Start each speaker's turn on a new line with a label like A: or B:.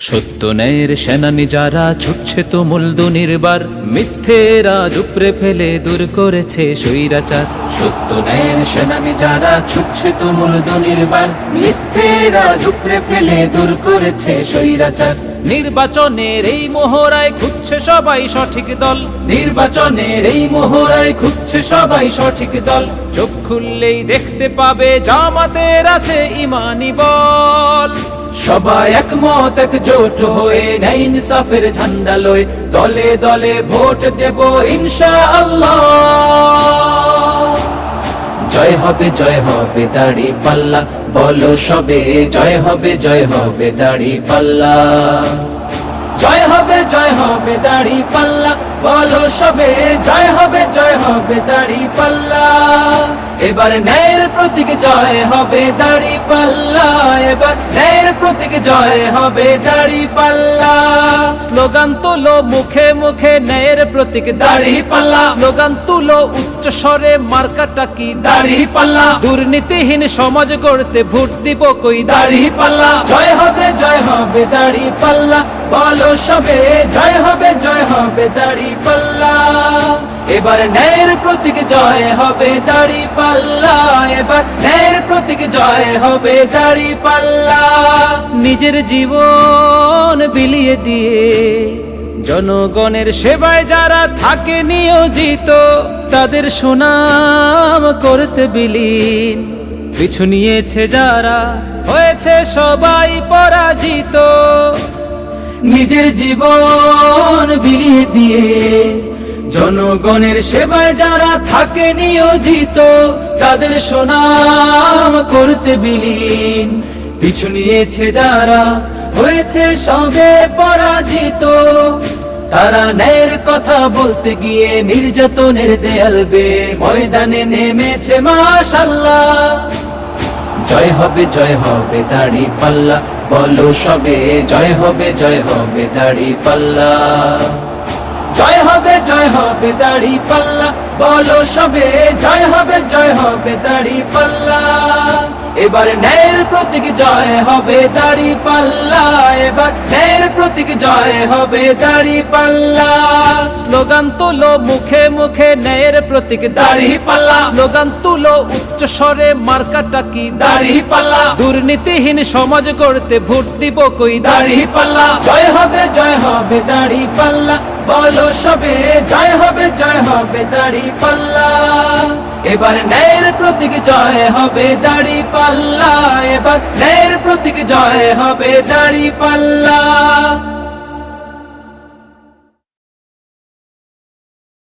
A: সত্য ন্যায়ের সেনানি যারা ছুটছে তো মূলদ নির্বার মিথ্যেরা উপরে ফেলে দূর করেছে স্বৈরাচার। সত্য ন্যায়ের সেনানি যারা ছুটছে তো মূলদ নির্বার মিথ্যেরা উপরে ফেলে দূর করেছে স্বৈরাচার। নির্বাচনের এই মোহরায় খুঁজছে সবাই সঠিক দল। নির্বাচনের এই মোহরায় খুঁজছে সবাই সঠিক দল। চোখ খুললেই দেখতে পাবে জামাতের আছে ইমানি বল। সবাই একমত, একজোট হয়ে নেই ইনসাফের ঝান্ডা লয়। দলে দলে ভোট দেব ইনশা আল্লাহ জয় হবে জয় হবে দাড়ি পাল্লা বলো সবে, জয় হবে জয় হবে দাড়ি পাল্লা জয় হবে দাড়ি পাল্লা। বলো সবে, জয় হবে জয় হবে দাড়ি পাল্লা। এবার ন্যায়ের প্রতীক জয় হবে দাড়ি পাল্লা। এবার ন্যায়ের প্রতীক জয় হবে দাড়ি পাল্লা। স্লোগান তুলো মুখে মুখে ন্যায়ের প্রতীক দাড়ি পাল্লা। স্লোগান তুলো উচ্চ স্বরে মার্কাটা কি দাড়ি পাল্লা। দুর্নীতিহীন সমাজ গড়তে ভোট দিব কই দাড়ি পাল্লা। জয় হবে জয় হবে দাড়ি পাল্লা। বলো সবে, জয় হবে জয় হবে দাড়ি পাল্লা এবার ন্যায়ের প্রতীক জয় হবে দাড়ি পাল্লা এবার ন্যায়ের প্রতীক জয় হবে দাড়ি পাল্লা নিজের জীবন বিলিয়ে দিয়ে জনগণের সেবায় যারা থাকে নিয়োজিত, তাদের সুনাম করতে বিলীন। পিছু নিয়েছে যারা, হয়েছে সবাই পরাজিত। নিজের জীবন বিলিয়ে দিয়ে জনগণের সেবায় যারা থাকে নিয়োজিত, তাদের সোনাম করতে বিলীন। পিছু নিয়েছে যারা হয়েছে সবে পরাজিত, তারা ন্যায়ের কথা বলতে গিয়ে নির্যাতনের দেয়াল বে ময়দানে নেমেছে মাশাল্লাহ। জয় হবে জয় হবে দাড়ি পাল্লা। বলো সবে, জয় হবে জয় হবে দাড়ি পাল্লা। জয় হবে জয় হবে দাড়ি পাল্লা। বলো সবে, জয় হবে জয় হবে দাড়ি পাল্লা। এবার ন্যায়ের প্রতীক জয় হবে দাড়ি পাল্লা এবার ন্যায়ের প্রতীক জয় হবে দাড়ি পাল্লা। স্লোগান তুলো মুখে মুখে ন্যায়ের প্রতীক দাড়ি পাল্লা। স্লোগান তুলো উচ্চ স্বরে মার্কাটা কি দাড়ি পাল্লা। দুর্নীতিহীন সমাজ গড়তে ভোট দিব কই দাড়ি পাল্লা। জয় হবে জয় হবে দাড়ি পাল্লা। বলো সবে জয় হবে জয় হবে দাড়ি পাল্লা। এবার ন্যায়ের প্রতীক জয় হবে দাড়ি পাল্লা। এবার ন্যায়ের প্রতীক জয় হবে দাড়ি পাল্লা।